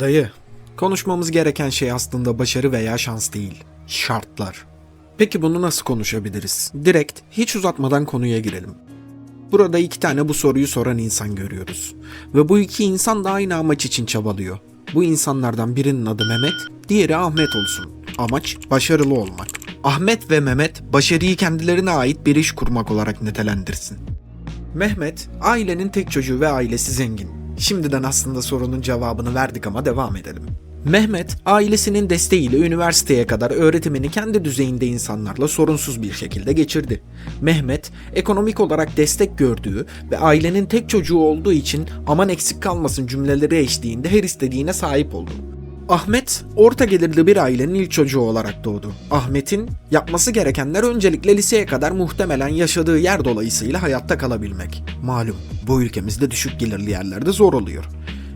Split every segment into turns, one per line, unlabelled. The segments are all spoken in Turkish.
Dayı, konuşmamız gereken şey aslında başarı veya şans değil, şartlar. Peki bunu nasıl konuşabiliriz? Direkt, hiç uzatmadan konuya girelim. Burada iki tane bu soruyu soran insan görüyoruz. Ve bu iki insan da aynı amaç için çabalıyor. Bu insanlardan birinin adı Mehmet, diğeri Ahmet olsun. Amaç başarılı olmak. Ahmet ve Mehmet başarıyı kendilerine ait bir iş kurmak olarak nitelendirsin. Mehmet, ailenin tek çocuğu ve ailesi zengin. Şimdiden aslında sorunun cevabını verdik ama devam edelim. Mehmet, ailesinin desteğiyle üniversiteye kadar öğretimini kendi düzeyinde insanlarla sorunsuz bir şekilde geçirdi. Mehmet, ekonomik olarak destek gördüğü ve ailenin tek çocuğu olduğu için aman eksik kalmasın cümleleri eşliğinde her istediğine sahip oldu. Ahmet, orta gelirli bir ailenin ilk çocuğu olarak doğdu. Ahmet'in yapması gerekenler öncelikle liseye kadar muhtemelen yaşadığı yer dolayısıyla hayatta kalabilmek. Malum, bu ülkemizde düşük gelirli yerlerde zor oluyor.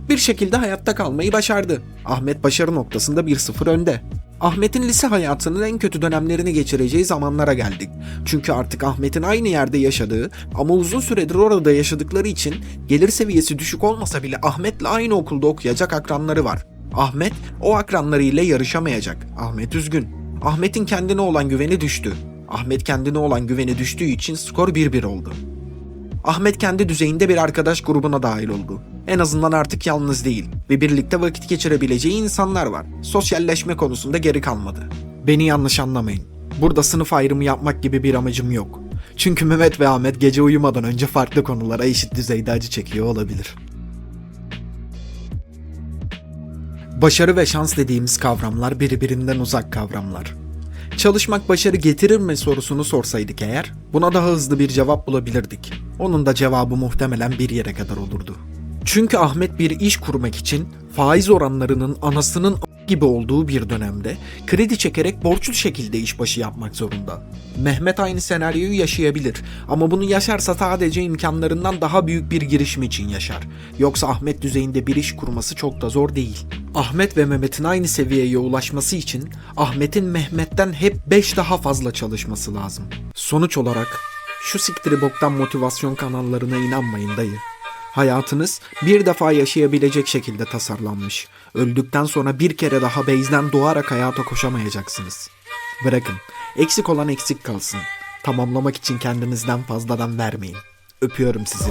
Bir şekilde hayatta kalmayı başardı. Ahmet başarı noktasında 1-0 önde. Ahmet'in lise hayatının en kötü dönemlerini geçireceği zamanlara geldik. Çünkü artık Ahmet'in aynı yerde yaşadığı ama uzun süredir orada yaşadıkları için gelir seviyesi düşük olmasa bile Ahmet'le aynı okulda okuyacak akranları var. Ahmet o akranlarıyla yarışamayacak. Ahmet üzgün. Ahmet'in kendine olan güveni düştü. Ahmet kendine olan güveni düştüğü için skor 1-1 oldu. Ahmet kendi düzeyinde bir arkadaş grubuna dahil oldu. En azından artık yalnız değil ve birlikte vakit geçirebileceği insanlar var. Sosyalleşme konusunda geri kalmadı. Beni yanlış anlamayın. Burada sınıf ayrımı yapmak gibi bir amacım yok. Çünkü Mehmet ve Ahmet gece uyumadan önce farklı konulara eşit düzeyde acı çekiyor olabilir. Başarı ve şans dediğimiz kavramlar birbirinden uzak kavramlar. Çalışmak başarı getirir mi sorusunu sorsaydık eğer, buna daha hızlı bir cevap bulabilirdik. Onun da cevabı muhtemelen bir yere kadar olurdu. Çünkü Ahmet bir iş kurmak için faiz oranlarının anasının gibi olduğu bir dönemde kredi çekerek borçlu şekilde işbaşı yapmak zorunda. Mehmet aynı senaryoyu yaşayabilir ama bunu yaşarsa sadece imkanlarından daha büyük bir girişim için yaşar. Yoksa Ahmet düzeyinde bir iş kurması çok da zor değil. Ahmet ve Mehmet'in aynı seviyeye ulaşması için Ahmet'in Mehmet'ten hep 5 daha fazla çalışması lazım. Sonuç olarak şu siktiri boktan motivasyon kanallarına inanmayın dayı. Hayatınız bir defa yaşayabilecek şekilde tasarlanmış. Öldükten sonra bir kere daha beyzden doğarak hayata koşamayacaksınız. Bırakın, eksik olan eksik kalsın. Tamamlamak için kendinizden fazladan vermeyin. Öpüyorum sizi.